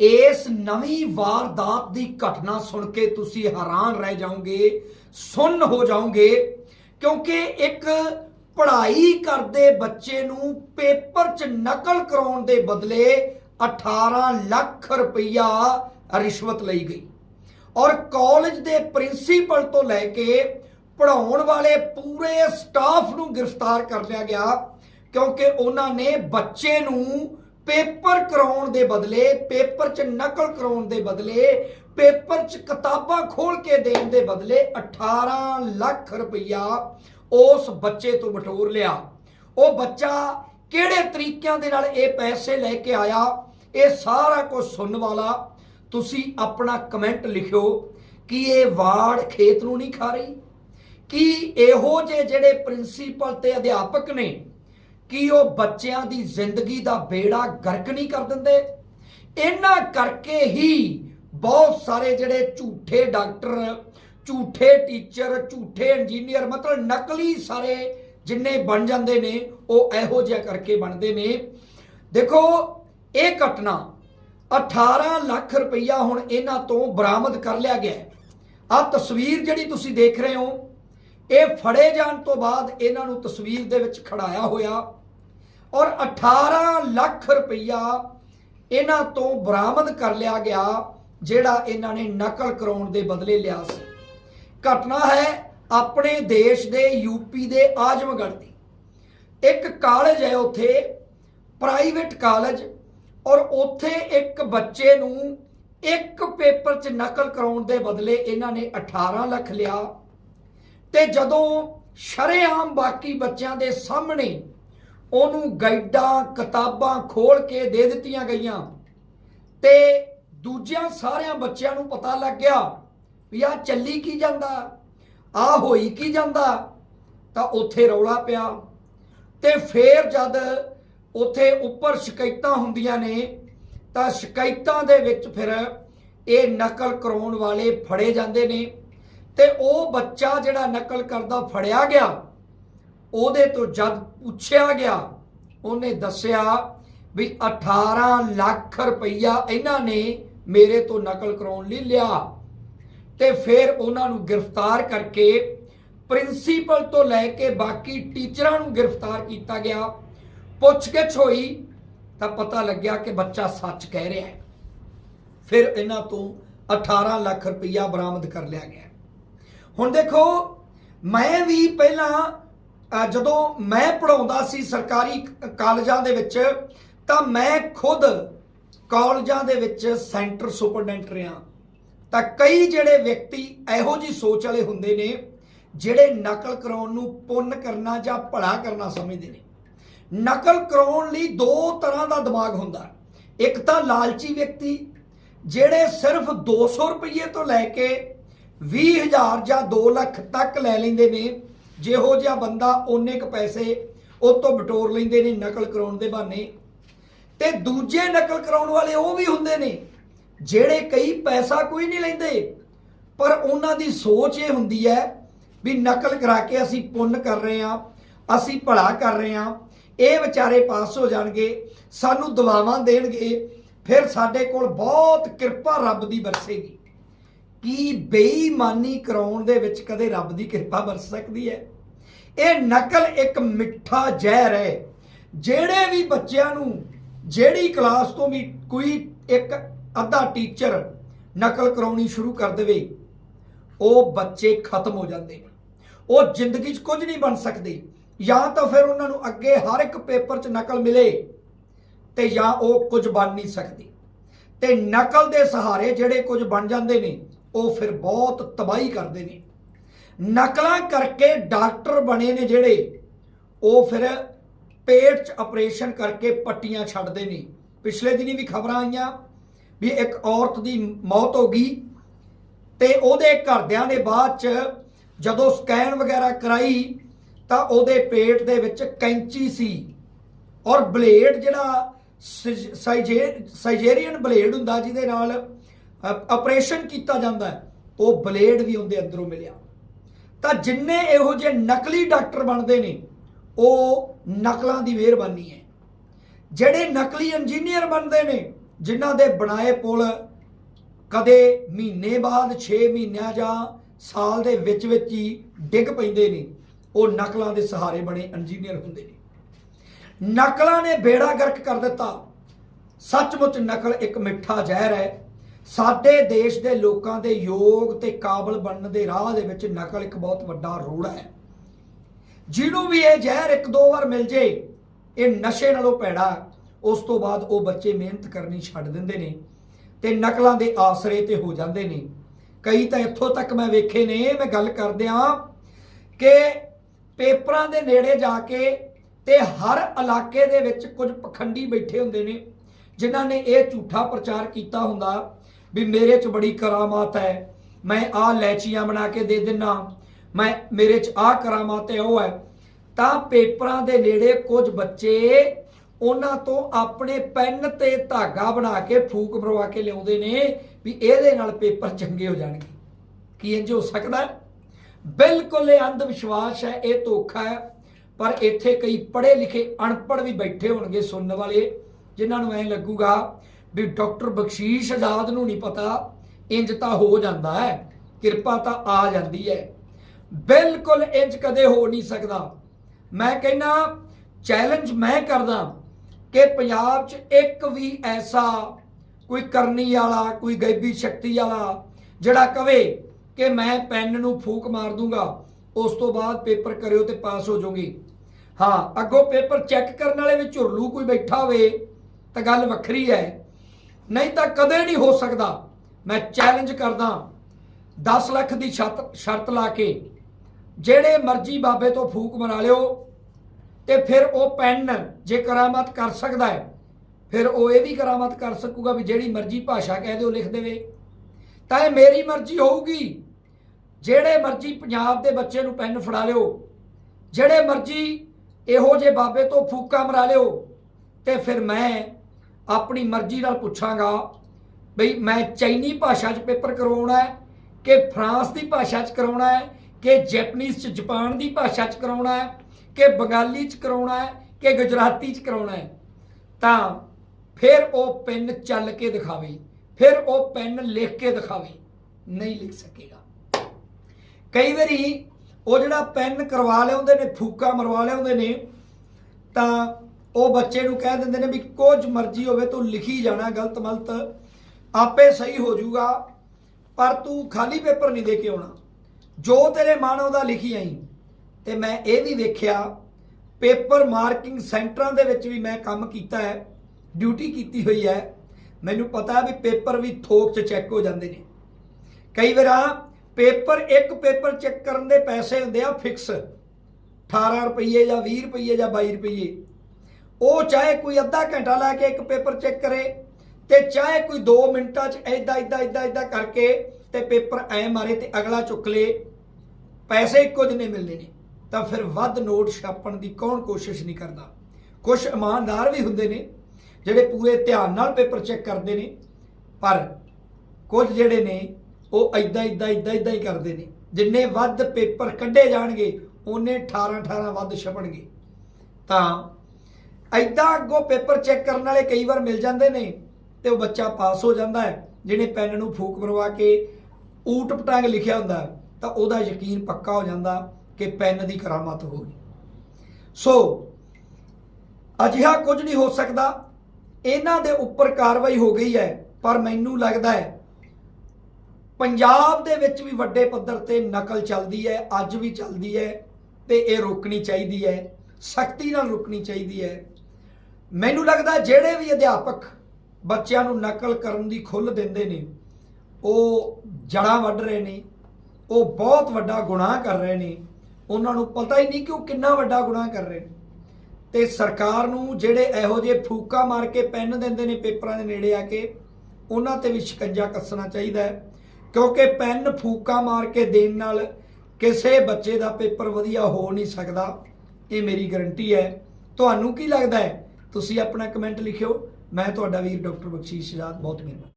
ਇਸ ਨਵੀਂ ਵਾਰਦਾਤ ਦੀ ਘਟਨਾ ਸੁਣ ਕੇ ਤੁਸੀਂ ਹੈਰਾਨ ਰਹਿ ਜਾਓਗੇ, ਸੁੰਨ ਹੋ ਜਾਓਗੇ, ਕਿਉਂਕਿ ਇੱਕ ਪੜ੍ਹਾਈ ਕਰਦੇ ਬੱਚੇ ਨੂੰ ਪੇਪਰ 'ਚ ਨਕਲ ਕਰਾਉਣ ਦੇ ਬਦਲੇ 18 ਲੱਖ ਰੁਪਈਆ ਰਿਸ਼ਵਤ ਲਈ ਗਈ। ਔਰ ਕਾਲਜ ਦੇ ਪ੍ਰਿੰਸੀਪਲ ਤੋਂ ਲੈ ਕੇ ਪੜਾਉਣ ਵਾਲੇ ਪੂਰੇ ਸਟਾਫ ਨੂੰ ਗ੍ਰਿਫਤਾਰ ਕਰ ਲਿਆ ਗਿਆ, ਕਿਉਂਕਿ ਉਹਨਾਂ ਨੇ ਬੱਚੇ ਨੂੰ ਪੇਪਰ ਕਰਾਉਣ ਦੇ ਬਦਲੇ, ਪੇਪਰ 'ਚ ਨਕਲ ਕਰਾਉਣ ਦੇ ਬਦਲੇ, ਪੇਪਰ 'ਚ ਕਿਤਾਬਾਂ ਖੋਲ ਕੇ ਦੇਣ ਦੇ ਬਦਲੇ 18 ਲੱਖ ਰੁਪਈਆ ਉਸ ਬੱਚੇ ਤੋਂ ਬਟੋਰ ਲਿਆ। ਉਹ ਬੱਚਾ ਕਿਹੜੇ ਤਰੀਕਿਆਂ ਦੇ ਨਾਲ ਇਹ ਪੈਸੇ ਲੈ ਕੇ ਆਇਆ, ਇਹ ਸਾਰਾ ਕੁਝ ਸੁਣਨ ਵਾਲਾ, ਤੁਸੀਂ ਆਪਣਾ ਕਮੈਂਟ ਲਿਖਿਓ ਕਿ ਇਹ ਵਾੜ ਖੇਤ ਨੂੰ ਨਹੀਂ ਖਾ ਰਹੀ? ਕਿ ਇਹੋ ਜਿਹੇ ਜਿਹੜੇ ਪ੍ਰਿੰਸੀਪਲ ਤੇ ਅਧਿਆਪਕ ਨੇ ਕਿ ਉਹ ਬੱਚਿਆਂ ਦੀ ਜ਼ਿੰਦਗੀ ਦਾ ਬੇੜਾ ਗਰਕ ਨਹੀਂ ਕਰ ਦਿੰਦੇ? ਇਹਨਾਂ ਕਰਕੇ ਹੀ ਬਹੁਤ ਸਾਰੇ ਜਿਹੜੇ ਝੂਠੇ ਡਾਕਟਰ, ਝੂਠੇ ਟੀਚਰ, ਝੂਠੇ ਇੰਜੀਨੀਅਰ, ਮਤਲਬ ਨਕਲੀ ਸਾਰੇ ਜਿੰਨੇ ਬਣ ਜਾਂਦੇ ਨੇ, ਉਹ ਇਹੋ ਜਿਹਾ ਕਰਕੇ ਬਣਦੇ ਨੇ। ਦੇਖੋ, ਇਹ ਘਟਨਾ 18 ਲੱਖ ਰੁਪਈਆ ਹੁਣ ਇਹਨਾਂ ਤੋਂ ਬਰਾਮਦ ਕਰ ਲਿਆ ਗਿਆ ਹੈ। ਆ ਤਸਵੀਰ ਜਿਹੜੀ ਤੁਸੀਂ ਦੇਖ ਰਹੇ ਹੋ, ਇਹ ਫੜੇ ਜਾਣ ਤੋਂ ਬਾਅਦ ਇਹਨਾਂ ਨੂੰ ਤਸਵੀਰ ਦੇ ਵਿੱਚ ਖੜਾਇਆ ਹੋਇਆ ਔਰ 18 ਲੱਖ ਰੁਪਈਆ ਇਹਨਾਂ ਤੋਂ ਬਰਾਮਦ ਕਰ ਲਿਆ ਗਿਆ, ਜਿਹੜਾ ਇਹਨਾਂ ਨੇ ਨਕਲ ਕਰਾਉਣ ਦੇ ਬਦਲੇ ਲਿਆ ਸੀ। ਘਟਨਾ ਹੈ ਆਪਣੇ ਦੇਸ਼ ਦੇ ਯੂਪੀ ਦੇ ਆਜਮਗੜ੍ਹ ਦੀ। ਇੱਕ ਕਾਲਜ ਹੈ ਉੱਥੇ, ਪ੍ਰਾਈਵੇਟ ਕਾਲਜ, ਔਰ ਉੱਥੇ ਇੱਕ ਬੱਚੇ ਨੂੰ ਇੱਕ ਪੇਪਰ 'ਚ ਨਕਲ ਕਰਾਉਣ ਦੇ ਬਦਲੇ ਇਹਨਾਂ ਨੇ 18 ਲੱਖ ਲਿਆ। ਤੇ ਜਦੋਂ ਸ਼ਰੇਆਮ ਬਾਕੀ ਬੱਚਿਆਂ ਦੇ ਸਾਹਮਣੇ ਉਹਨੂੰ ਗਾਈਡਾਂ, ਕਿਤਾਬਾਂ ਖੋਲ ਕੇ ਦੇ ਦਿੱਤੀਆਂ ਗਈਆਂ। ਤੇ ਦੂਜਿਆਂ ਸਾਰਿਆਂ ਬੱਚਿਆਂ ਨੂੰ ਪਤਾ ਲੱਗ ਗਿਆ ਵੀ ਆ ਚੱਲੀ ਕੀ ਜਾਂਦਾ ਆ ਹੋਈ ਕੀ ਜਾਂਦਾ, ਤਾਂ ਉੱਥੇ ਰੌਲਾ ਪਿਆ। ਤੇ ਫੇਰ ਜਦ ਉੱਥੇ ਉੱਪਰ ਸ਼ਿਕਾਇਤਾਂ ਹੁੰਦੀਆਂ ਨੇ, ਤਾਂ ਸ਼ਿਕਾਇਤਾਂ ਦੇ ਵਿੱਚ ਫਿਰ ਇਹ ਨਕਲ ਕਰਾਉਣ ਵਾਲੇ ਫੜੇ ਜਾਂਦੇ ਨੇ। ਤੇ ਉਹ ਬੱਚਾ ਜਿਹੜਾ ਨਕਲ ਕਰਦਾ ਫੜਿਆ ਗਿਆ ਉਹਦੇ ਤੋਂ ਜਦ ਪੁੱਛਿਆ ਗਿਆ, ਉਹਨੇ ਦੱਸਿਆ ਵੀ 18 ਲੱਖ ਰੁਪਈਆ ਇਹਨਾਂ ਨੇ ਮੇਰੇ ਤੋਂ ਨਕਲ ਕਰਾਉਣ ਲਈ ਲਿਆ। ਤੇ ਫਿਰ ਉਹਨਾਂ ਨੂੰ ਗ੍ਰਿਫਤਾਰ ਕਰਕੇ ਪ੍ਰਿੰਸੀਪਲ ਤੋਂ ਲੈ ਕੇ ਬਾਕੀ ਟੀਚਰਾਂ ਨੂੰ ਗ੍ਰਿਫਤਾਰ ਕੀਤਾ ਗਿਆ। ਪੁੱਛਗਿੱਛ ਹੋਈ ਤਾਂ ਪਤਾ ਲੱਗਿਆ ਕਿ ਬੱਚਾ ਸੱਚ ਕਹਿ ਰਿਹਾ ਹੈ। ਫਿਰ ਇਹਨਾਂ ਤੋਂ 18 ਲੱਖ ਰੁਪਈਆ ਬਰਾਮਦ ਕਰ ਲਿਆ ਗਿਆ। ਹੁਣ ਦੇਖੋ, ਮੈਂ ਵੀ ਪਹਿਲਾਂ ਜਦੋਂ ਮੈਂ ਪੜਾਉਂਦਾ ਸੀ ਸਰਕਾਰੀ ਕਾਲਜਾਂ ਦੇ ਵਿੱਚ, ਤਾਂ ਮੈਂ ਖੁਦ ਕਾਲਜਾਂ ਦੇ ਵਿੱਚ ਸੈਂਟਰ ਸੁਪਰਡੈਂਟ ਰਿਹਾ। ਤਾਂ ਕਈ ਜਿਹੜੇ ਵਿਅਕਤੀ ਇਹੋ ਜੀ ਸੋਚ ਵਾਲੇ ਹੁੰਦੇ ਨੇ, ਜਿਹੜੇ ਨਕਲ ਕਰਾਉਣ ਨੂੰ ਪੁੰਨ ਕਰਨਾ ਜਾਂ ਭਲਾ ਕਰਨਾ ਸਮਝਦੇ ਨੇ। ਨਕਲ ਕਰਾਉਣ ਲਈ ਦੋ ਤਰ੍ਹਾਂ ਦਾ ਦਿਮਾਗ ਹੁੰਦਾ। ਇੱਕ ਤਾਂ ਲਾਲਚੀ ਵਿਅਕਤੀ, ਜਿਹੜੇ ਸਿਰਫ 200 ਰੁਪਏ ਤੋਂ ਲੈ ਕੇ 20000 ਜਾਂ 2 ਲੱਖ ਤੱਕ ਲੈ ਲੈਂਦੇ ਨੇ ਜਿਹੋ ਜਿਹਾ ਬੰਦਾ ਓਨੇ ਕ ਪੈਸੇ ਉਹ ਤੋਂ ਬਟੋਰ ਲੈਂਦੇ ਨੇ, ਨਕਲ ਕਰਾਉਣ ਦੇ ਬਹਾਨੇ। ਤੇ ਦੂਜੇ ਨਕਲ ਕਰਾਉਣ ਵਾਲੇ ਉਹ ਵੀ ਹੁੰਦੇ ਨੇ, ਜਿਹੜੇ ਕਈ ਪੈਸਾ ਕੋਈ ਨਹੀਂ ਲੈਂਦੇ। ਪਰ ਉਹਨਾਂ ਦੀ ਸੋਚ ਇਹ ਹੁੰਦੀ ਹੈ ਵੀ ਨਕਲ ਕਰਾ ਕੇ ਅਸੀਂ ਪੁੰਨ ਕਰ ਰਹੇ ਹਾਂ, ਅਸੀਂ ਭਲਾ ਕਰ ਰਹੇ ਹਾਂ, ਇਹ ਵਿਚਾਰੇ ਪਾਸ ਹੋ ਜਾਣਗੇ, ਸਾਨੂੰ ਦੁਆਵਾਂ ਦੇਣਗੇ, ਫਿਰ ਸਾਡੇ ਕੋਲ ਬਹੁਤ ਕਿਰਪਾ ਰੱਬ ਦੀ ਵਰਸੇਗੀ ਕੀ ਬੇਈਮਾਨੀ ਕਰਾਉਣ ਦੇ ਵਿੱਚ ਕਦੇ ਰੱਬ ਦੀ ਕਿਰਪਾ ਵਰਸ ਸਕਦੀ ਹੈ? ਇਹ ਨਕਲ ਇੱਕ ਮਿੱਠਾ ਜ਼ਹਿਰ ਹੈ। ਜਿਹੜੇ ਵੀ ਬੱਚਿਆਂ ਨੂੰ ਜਿਹੜੀ ਕਲਾਸ ਤੋਂ ਵੀ ਕੋਈ ਇੱਕ ਅੱਧਾ ਟੀਚਰ ਨਕਲ ਕਰਾਉਣੀ ਸ਼ੁਰੂ ਕਰ ਦੇਵੇ, ਉਹ ਬੱਚੇ ਖਤਮ ਹੋ ਜਾਂਦੇ ਨੇ। ਉਹ ਜ਼ਿੰਦਗੀ 'ਚ ਕੁਝ ਨਹੀਂ ਬਣ ਸਕਦੇ। ਜਾਂ ਤਾਂ ਫਿਰ ਉਹਨਾਂ ਨੂੰ ਅੱਗੇ ਹਰ ਇੱਕ ਪੇਪਰ 'ਚ ਨਕਲ ਮਿਲੇ ਤੇ ਜਾਂ ਉਹ ਕੁਝ ਬਣ ਨਹੀਂ ਸਕਦੇ। ਤੇ ਨਕਲ ਦੇ ਸਹਾਰੇ ਜਿਹੜੇ ਕੁਝ ਬਣ ਜਾਂਦੇ ਨੇ ਉਹ ਫਿਰ ਬਹੁਤ ਤਬਾਹੀ ਕਰਦੇ ਨੇ। ਨਕਲਾਂ ਕਰਕੇ ਡਾਕਟਰ ਬਣੇ ਨੇ ਜਿਹੜੇ, ਉਹ ਫਿਰ ਪੇਟ 'ਚ ਆਪਰੇਸ਼ਨ ਕਰਕੇ ਪੱਟੀਆਂ ਛੱਡਦੇ ਨੇ। ਪਿਛਲੇ ਦਿਨੀ ਵੀ ਖਬਰਾਂ ਆਈਆਂ ਵੀ ਇੱਕ ਔਰਤ ਦੀ ਮੌਤ ਹੋ ਗਈ ਤੇ ਉਹਦੇ ਘਰਦਿਆਂ ਨੇ ਬਾਅਦ ਚ ਜਦੋਂ ਸਕੈਨ ਵਗੈਰਾ ਕਰਾਈ ਤਾਂ ਉਹਦੇ ਪੇਟ ਦੇ ਵਿੱਚ ਕੈਂਚੀ ਸੀ ਔਰ ਬਲੇਡ ਜਿਹੜਾ ਸਾਈਜੇਰੀਅਨ ਬਲੇਡ ਹੁੰਦਾ ਜਿਹਦੇ ਨਾਲ ਆਪਰੇਸ਼ਨ ਕੀਤਾ ਜਾਂਦਾ ਉਹ ਬਲੇਡ ਵੀ ਉਹਦੇ ਅੰਦਰੋਂ ਮਿਲਿਆ। ਤਾਂ ਜਿੰਨੇ ਇਹੋ ਜਿਹੇ ਨਕਲੀ ਡਾਕਟਰ ਬਣਦੇ ਨੇ, ਉਹ ਨਕਲਾਂ ਦੀ ਮਿਹਰਬਾਨੀ ਹੈ। ਜਿਹੜੇ ਨਕਲੀ ਇੰਜੀਨੀਅਰ ਬਣਦੇ ਨੇ, ਜਿਨ੍ਹਾਂ ਦੇ ਬਣਾਏ ਪੁਲ ਕਦੇ ਮਹੀਨੇ ਬਾਅਦ 6 ਮਹੀਨਿਆਂ ਜਾਂ ਸਾਲ ਦੇ ਵਿੱਚ ਵਿੱਚ ਹੀ ਡਿੱਗ ਪੈਂਦੇ ਨੇ, ਉਹ ਨਕਲਾਂ ਦੇ ਸਹਾਰੇ ਬਣੇ ਇੰਜੀਨੀਅਰ ਹੁੰਦੇ ਨੇ। ਨਕਲਾਂ ਨੇ ਬੇੜਾ ਗਰਕ ਕਰ ਦਿੱਤਾ। ਸੱਚਮੁੱਚ ਨਕਲ ਇੱਕ ਮਿੱਠਾ ਜ਼ਹਿਰ ਹੈ। ਸਾਡੇ ਦੇਸ਼ ਦੇ ਲੋਕਾਂ ਦੇ ਯੋਗ ਤੇ ਕਾਬਲ ਬਣਨ ਦੇ ਰਾਹ ਦੇ ਵਿੱਚ ਨਕਲ ਇੱਕ ਬਹੁਤ ਵੱਡਾ ਰੋੜਾ ਹੈ। ਜਿਹਨੂੰ ਵੀ ਇਹ ਜ਼ਹਿਰ ਇੱਕ ਦੋ ਵਾਰ ਮਿਲ ਜੇ, ਇਹ ਨਸ਼ੇ ਨਾਲੋਂ ਪੈੜਾ ਉਸ ਤੋਂ ਬਾਅਦ ਉਹ ਬੱਚੇ ਮਿਹਨਤ ਕਰਨੀ ਛੱਡ ਦਿੰਦੇ ਨੇ ਤੇ ਨਕਲਾਂ ਦੇ ਆਸਰੇ ਤੇ ਹੋ ਜਾਂਦੇ ਨੇ। ਕਈ ਤਾਂ ਇੱਥੋਂ ਤੱਕ ਮੈਂ ਵੇਖੇ ਨੇ, ਮੈਂ ਗੱਲ ਕਰਦਿਆਂ ਕਿ ਪੇਪਰਾਂ ਦੇ ਨੇੜੇ ਜਾ ਕੇ ਤੇ ਹਰ ਇਲਾਕੇ ਦੇ ਵਿੱਚ ਕੁਝ ਪਖੰਡੀ ਬੈਠੇ ਹੁੰਦੇ ਨੇ, ਜਿਨ੍ਹਾਂ ਨੇ ਇਹ ਝੂਠਾ ਪ੍ਰਚਾਰ ਕੀਤਾ ਹੁੰਦਾ ਵੀ ਮੇਰੇ 'ਚ ਬੜੀ ਕਰਾਮਾਤ ਹੈ। ਮੈਂ ਆਹ ਲੈਚੀਆਂ ਬਣਾ ਕੇ ਦੇ ਦਿੰਨਾ। ਮੈਂ, ਮੇਰੇ 'ਚ ਆਹ ਕਰਾਮਾਤ ਹੈ ਉਹ ਹੈ। ਤਾਂ ਪੇਪਰਾਂ ਦੇ ਨੇੜੇ ਕੁਝ ਬੱਚੇ ਉਹਨਾਂ ਤੋਂ ਆਪਣੇ ਪੈਨ ਤੇ ਧਾਗਾ ਬਣਾ ਕੇ ਫੂਕ ਮਰਵਾ ਕੇ ਲਿਆਉਂਦੇ ਨੇ ਵੀ ਇਹਦੇ ਨਾਲ ਪੇਪਰ ਚੰਗੇ ਹੋ ਜਾਣਗੇ। ਕੀ ਇੰਜ ਹੋ ਸਕਦਾ ਬਿਲਕੁਲ ਇਹ ਅੰਧ ਵਿਸ਼ਵਾਸ ਹੈ, ਇਹ ਧੋਖਾ ਹੈ। ਪਰ ਇੱਥੇ ਕਈ ਪੜ੍ਹੇ ਲਿਖੇ ਅਨਪੜ੍ਹ ਵੀ ਬੈਠੇ ਹੋਣਗੇ ਸੁਣਨ ਵਾਲੇ, ਜਿਨ੍ਹਾਂ ਨੂੰ ਐਂ ਲੱਗੂਗਾ ਵੀ ਡਾਕਟਰ ਬਖਸ਼ੀਸ਼ ਆਜ਼ਾਦ ਨੂੰ ਨਹੀਂ ਪਤਾ, ਇੰਜ ਤਾਂ ਹੋ ਜਾਂਦਾ ਹੈ, ਕਿਰਪਾ ਤਾਂ ਆ ਜਾਂਦੀ ਹੈ। ਬਿਲਕੁਲ ਇੰਜ ਕਦੇ ਹੋ ਨਹੀਂ ਸਕਦਾ। ਮੈਂ ਕਹਿੰਨਾ ਚੈਲੰਜ ਮੈਂ ਕਰਦਾ ਕਿ ਪੰਜਾਬ 'ਚ ਇੱਕ ਵੀ ਐਸਾ ਕੋਈ ਕਰਨੀ ਵਾਲਾ, ਕੋਈ ਗੈਬੀ ਸ਼ਕਤੀ ਵਾਲਾ ਜਿਹੜਾ ਕਵੇ ਕਿ ਮੈਂ ਪੈਨ ਨੂੰ ਫੂਕ ਮਾਰ ਦੂੰਗਾ, ਉਸ ਤੋਂ ਬਾਅਦ ਪੇਪਰ ਕਰਿਓ ਤੇ ਪਾਸ ਹੋ ਜਾਓਗੇ। ਹਾਂ, ਅੱਗੋਂ ਪੇਪਰ ਚੈੱਕ ਕਰਨ ਵਾਲੇ ਵਿੱਚ ਝੁਰਲੂ ਕੋਈ ਬੈਠਾ ਹੋਵੇ, ਤਾਂ ਗੱਲ ਵੱਖਰੀ ਹੈ। ਨਹੀਂ ਤਾਂ ਕਦੇ ਨਹੀਂ ਹੋ ਸਕਦਾ। ਮੈਂ ਚੈਲੰਜ ਕਰਦਾ 10 ਲੱਖ ਦੀ ਸ਼ਰਤ ਸ਼ਰਤ ਲਾ ਕੇ ਜਿਹੜੇ ਮਰਜ਼ੀ ਬਾਬੇ ਤੋਂ ਫੂਕ ਮਰਾ ਲਿਓ ਤੇ ਫਿਰ ਉਹ ਪੈਨ ਜੇ ਕਰਾਮਤ ਕਰ ਸਕਦਾ ਹੈ, ਫਿਰ ਉਹ ਇਹ ਵੀ ਕਰਾਮਤ ਕਰ ਸਕੂਗਾ ਵੀ ਜਿਹੜੀ ਮਰਜ਼ੀ ਭਾਸ਼ਾ ਕਹਿ ਦਿਓ, ਲਿਖ ਦੇਵੇ। ਤਾਂ ਇਹ ਮੇਰੀ ਮਰਜ਼ੀ ਹੋਊਗੀ। ਜਿਹੜੇ ਮਰਜ਼ੀ ਪੰਜਾਬ ਦੇ ਬੱਚੇ ਨੂੰ ਪੈਨ ਫੜਾ ਲਿਓ। ਜਿਹੜੇ ਮਰਜ਼ੀ ਇਹੋ ਜੇ ਬਾਬੇ ਤੋਂ ਫੂਕਾ ਮਰਾ ਲਿਓ ਤੇ ਫਿਰ ਮੈਂ ਆਪਣੀ ਮਰਜ਼ੀ ਨਾਲ ਪੁੱਛਾਂਗਾ ਬਈ ਮੈਂ ਚਾਈਨੀ ਭਾਸ਼ਾ 'ਚ ਪੇਪਰ ਕਰਵਾਉਣਾ ਹੈ ਕਿ ਫਰਾਂਸ ਦੀ ਭਾਸ਼ਾ 'ਚ ਕਰਾਉਣਾ ਹੈ ਕਿ ਜੈਪਨੀਜ਼ 'ਚ, ਜਾਪਾਨ ਦੀ ਭਾਸ਼ਾ 'ਚ ਕਰਾਉਣਾ ਹੈ ਕਿ ਬੰਗਾਲੀ 'ਚ ਕਰਾਉਣਾ ਹੈ ਕਿ ਗੁਜਰਾਤੀ 'ਚ ਕਰਾਉਣਾ ਹੈ? ਤਾਂ ਫਿਰ ਉਹ ਪੈਨ ਚੱਲ ਕੇ ਦਿਖਾਵੇ, ਫਿਰ ਉਹ ਪੈਨ ਲਿਖ ਕੇ ਦਿਖਾਵੇ, ਨਹੀਂ ਲਿਖ ਸਕੇਗਾ। ਕਈ ਵਾਰੀ ਉਹ ਜਿਹੜਾ ਪੈਨ ਕਰਵਾ ਲਿਆਉਂਦੇ ਨੇ, ਫੂਕਾ ਮਰਵਾ ਲਿਆਉਂਦੇ ਨੇ, ਤਾਂ ਉਹ ਬੱਚੇ ਨੂੰ ਕਹਿ ਦਿੰਦੇ ਨੇ ਵੀ ਕੁਝ ਮਰਜ਼ੀ ਹੋਵੇ, ਤੂੰ ਲਿਖੀ ਜਾਣਾ, ਗਲਤ ਮਲਤ, ਆਪੇ ਸਹੀ ਹੋ ਜਾਊਗਾ, ਪਰ ਤੂੰ ਖਾਲੀ ਪੇਪਰ ਨਹੀਂ ਦੇ ਕੇ ਆਉਣਾ। ਜੋ ਤੇਰੇ ਮਨ ਉਹਦਾ ਲਿਖੀ ਆਈ, ਤੇ ਮੈਂ ਇਹ ਵੀ ਵੇਖਿਆ, ਪੇਪਰ ਮਾਰਕਿੰਗ ਸੈਂਟਰਾਂ ਦੇ ਵਿੱਚ ਵੀ ਮੈਂ ਕੰਮ ਕੀਤਾ ਹੈ, ਡਿਊਟੀ ਕੀਤੀ ਹੋਈ ਹੈ, ਮੈਨੂੰ ਪਤਾ ਵੀ ਪੇਪਰ ਵੀ ਥੋਕ 'ਚ ਚੈੱਕ ਹੋ ਜਾਂਦੇ ਨੇ। ਕਈ ਵਾਰਾਂ ਪੇਪਰ, ਇੱਕ ਪੇਪਰ ਚੈੱਕ ਕਰਨ ਦੇ ਪੈਸੇ ਹੁੰਦੇ ਆ ਫਿਕਸ 18 ਰੁਪਏ ਜਾਂ 20 ਰੁਪਏ ਜਾਂ 22 ਰੁਪਏ ਉਹ ਚਾਹੇ ਕੋਈ ਅੱਧਾ ਘੰਟਾ ਲਾ ਕੇ ਇੱਕ ਪੇਪਰ ਚੈੱਕ ਕਰੇ ਤੇ ਚਾਹੇ ਕੋਈ 2 ਮਿੰਟਾਂ 'ਚ ਐਦਾਂ ਐਦਾਂ ਐਦਾਂ ਐਦਾਂ ਕਰਕੇ ਤੇ ਪੇਪਰ ਐ ਮਾਰੇ ਤੇ ਅਗਲਾ ਚੁੱਕ ਲੇ। ਪੈਸੇ ਇੱਕੋ ਜਿਹੇ ਮਿਲਦੇ ਨੇ। ਤਾਂ ਫਿਰ ਵੱਧ ਨੋਟ ਛਾਪਣ ਦੀ ਕੌਣ ਕੋਸ਼ਿਸ਼ ਨਹੀਂ ਕਰਦਾ? ਕੁਝ ਇਮਾਨਦਾਰ ਵੀ ਹੁੰਦੇ ਨੇ, ਜਿਹੜੇ ਪੂਰੇ ਧਿਆਨ ਨਾਲ ਪੇਪਰ ਚੈੱਕ ਕਰਦੇ ਨੇ, ਪਰ ਕੁਝ ਜਿਹੜੇ ਨੇ, ਉਹ ਐਦਾਂ ਐਦਾਂ ਐਦਾਂ ਐਦਾਂ ਹੀ ਕਰਦੇ ਨੇ। ਜਿੰਨੇ ਵੱਧ ਪੇਪਰ ਕੱਢੇ ਜਾਣਗੇ, ਉਹਨੇ 18 18 ਵੱਧ ਛਪਣਗੇ। ਤਾਂ ਐਦਾਂ ਅੱਗੋਂ ਪੇਪਰ ਚੈੱਕ ਕਰਨ ਵਾਲੇ ਕਈ ਵਾਰ ਮਿਲ ਜਾਂਦੇ ਨੇ ਤੇ ਉਹ ਬੱਚਾ ਪਾਸ ਹੋ ਜਾਂਦਾ ਹੈ, ਜਿਹਨੇ ਪੈਨ ਨੂੰ ਫੂਕ ਮਰਵਾ ਕੇ ਊਟ ਪਟਾਂਗ ਲਿਖਿਆ ਹੁੰਦਾ ਤਾਂ ਉਹਦਾ ਯਕੀਨ ਪੱਕਾ ਹੋ ਜਾਂਦਾ ਕਿ ਪੈਨ ਦੀ ਕਰਾਮਤ ਗਈ। ਸੋ, ਅਜਿਹਾ ਕੁਝ ਨਹੀਂ ਹੋ ਸਕਦਾ। ਇਹਨਾਂ ਦੇ ਉੱਪਰ ਕਾਰਵਾਈ ਹੋ ਗਈ ਹੈ, ਪਰ ਮੈਨੂੰ ਲੱਗਦਾ ਹੈ, ਪੰਜਾਬ ਦੇ ਵਿੱਚ ਵੀ ਵੱਡੇ ਪੱਧਰ ਤੇ ਨਕਲ ਚੱਲਦੀ ਹੈ, ਅੱਜ ਵੀ ਚੱਲਦੀ ਹੈ, ਤੇ ਇਹ ਰੋਕਣੀ ਚਾਹੀਦੀ ਹੈ, ਸਖਤੀ ਨਾਲ ਰੋਕਣੀ ਚਾਹੀਦੀ ਹੈ। ਮੈਨੂੰ ਲੱਗਦਾ ਜਿਹੜੇ ਵੀ ਅਧਿਆਪਕ ਬੱਚਿਆਂ ਨੂੰ ਨਕਲ ਕਰਨ ਦੀ ਖੁੱਲ੍ਹ ਦਿੰਦੇ ਨੇ, ਉਹ ਜੜਾਂ ਵੱਢ ਰਹੇ ਨੇ, ਉਹ ਬਹੁਤ ਵੱਡਾ ਗੁਨਾਹ ਕਰ ਰਹੇ ਨੇ, ਉਹਨਾਂ ਨੂੰ ਪਤਾ ਹੀ ਨਹੀਂ ਕਿ ਉਹ ਕਿੰਨਾ ਵੱਡਾ ਗੁਨਾਹ ਕਰ ਰਹੇ ਨੇ। ਤੇ ਸਰਕਾਰ ਨੂੰ ਜਿਹੜੇ ਇਹੋ ਜਿਹੇ ਫੂਕਾ ਮਾਰ ਕੇ ਪੈਨ ਦਿੰਦੇ ਨੇ ਪੇਪਰਾਂ ਦੇ ਨੇੜੇ ਆ ਕੇ, ਉਹਨਾਂ ਤੇ ਵੀ ਸ਼ਿਕੰਜਾ ਕੱਸਣਾ ਚਾਹੀਦਾ ਹੈ, ਕਿਉਂਕਿ ਪੈਨ ਫੂਕਾ ਮਾਰ ਕੇ ਦੇਣ ਨਾਲ ਕਿਸੇ ਬੱਚੇ ਦਾ ਪੇਪਰ ਵਧੀਆ ਹੋ ਨਹੀਂ ਸਕਦਾ, ਇਹ ਮੇਰੀ ਗਾਰੰਟੀ ਹੈ। ਤੁਹਾਨੂੰ ਕੀ ਲੱਗਦਾ ਹੈ ਤੁਸੀਂ ਆਪਣਾ ਕਮੈਂਟ ਲਿਖਿਓ। ਮੈਂ ਤੁਹਾਡਾ ਵੀਰ ਡਾਕਟਰ ਬਖਸ਼ੀਸ਼ ਆਜ਼ਾਦ ਬਹੁਤ ਮਿਹਰਬਾਨ।